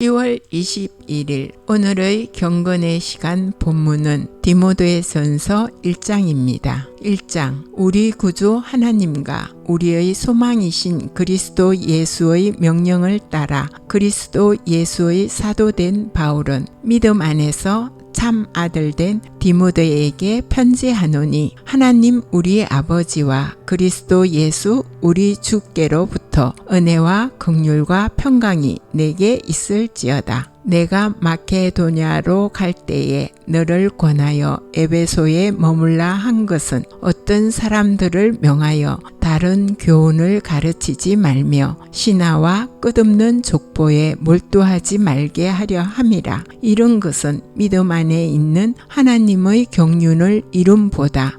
10월 21일 오늘의 경건의 시간 본문은 디모데전서 1장입니다. 1장 우리 구주 하나님과 우리의 소망이신 그리스도 예수의 명령을 따라 그리스도 예수의 사도된 바울은 믿음 안에서 참 아들 된 디모데에게 편지하노니 하나님 우리 아버지와 그리스도 예수 우리 주께로부터 은혜와 긍휼과 평강이 내게 있을지어다. 내가 마케도냐로 갈 때에 너를 권하여 에베소에 머물라 한 것은 어떤 사람들을 명하여 다른 교훈을 가르치지 말며 신하와 끝없는 족보에 몰두하지 말게 하려 함이라. 이런 것은 믿음 안에 있는 하나님의 경륜을 이rum보다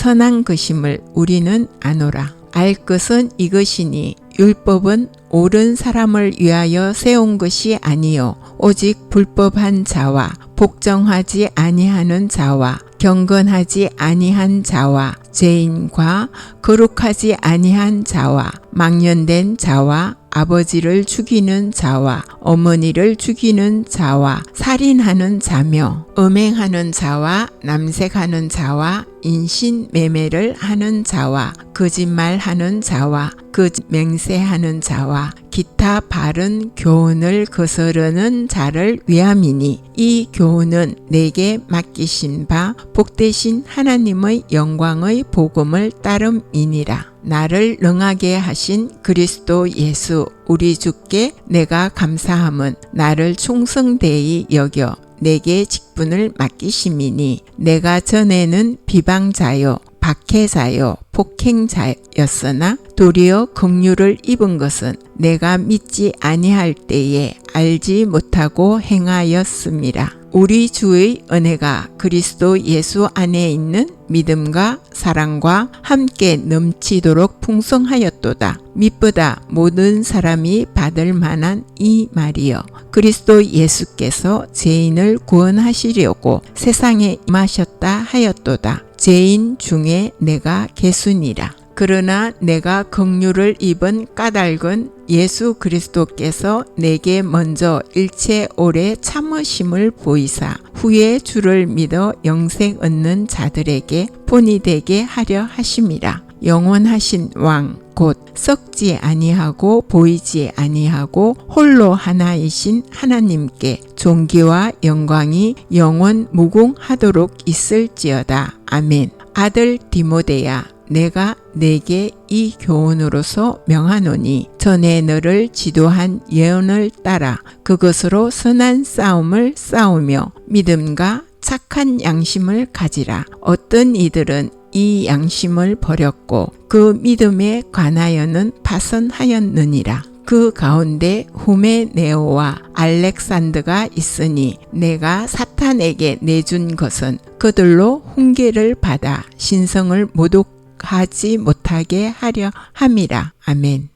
선한 것임을 우리는 아노라. 알 것은 이것이니 율법은 옳은 사람을 위하여 세운 것이 아니요 오직 불법한 자와 복정하지 아니하는 자와 경건하지 아니한 자와 죄인과 거룩하지 아니한 자와 망년된 자와 아버지를 죽이는 자와 어머니를 죽이는 자와 살인하는 자며 음행하는 자와 남색하는 자와 인신 매매를 하는 자와 거짓말하는 자와 그 맹세하는 자와 기타 바른 교훈을 거스르는 자를 위함이니 이 교훈은 내게 맡기신 바 복되신 하나님의 영광의 복음을 따름이니라. 나를 능하게 하신 그리스도 예수 우리 주께 내가 감사함은 나를 충성되이 여겨 내게 직분을 맡기심이니 내가 전에는 비방자요 박해자요 폭행자였으나 도리어 긍휼을 입은 것은 내가 믿지 아니할 때에 알지 못하고 행하였습니다. 우리 주의 은혜가 그리스도 예수 안에 있는 믿음과 사랑과 함께 넘치도록 풍성하였도다. 믿보다 모든 사람이 받을 만한 이 말이여. 그리스도 예수께서 죄인을 구원하시려고 세상에 임하셨다 하였도다. 죄인 중에 내가 개순이라. 그러나 내가 긍휼을 입은 까닭은 예수 그리스도께서 내게 먼저 일체 오래 참으심을 보이사 후에 주를 믿어 영생 얻는 자들에게 본이 되게 하려 하심이라. 영원하신 왕, 곧 썩지 아니하고 보이지 아니하고 홀로 하나이신 하나님께 존귀와 영광이 영원 무궁하도록 있을지어다. 아멘. 아들 디모데야 내가 내게 이 교훈으로서 명하노니 전에 너를 지도한 예언을 따라 그것으로 선한 싸움을 싸우며 믿음과 착한 양심을 가지라. 어떤 이들은 이 양심을 버렸고 그 믿음에 관하여는 파선하였느니라. 그 가운데 후메네오와 알렉산드가 있으니 내가 사탄에게 내준 것은 그들로 훈계를 받아 신성을 모독하지 못하게 하려 함이라. 아멘.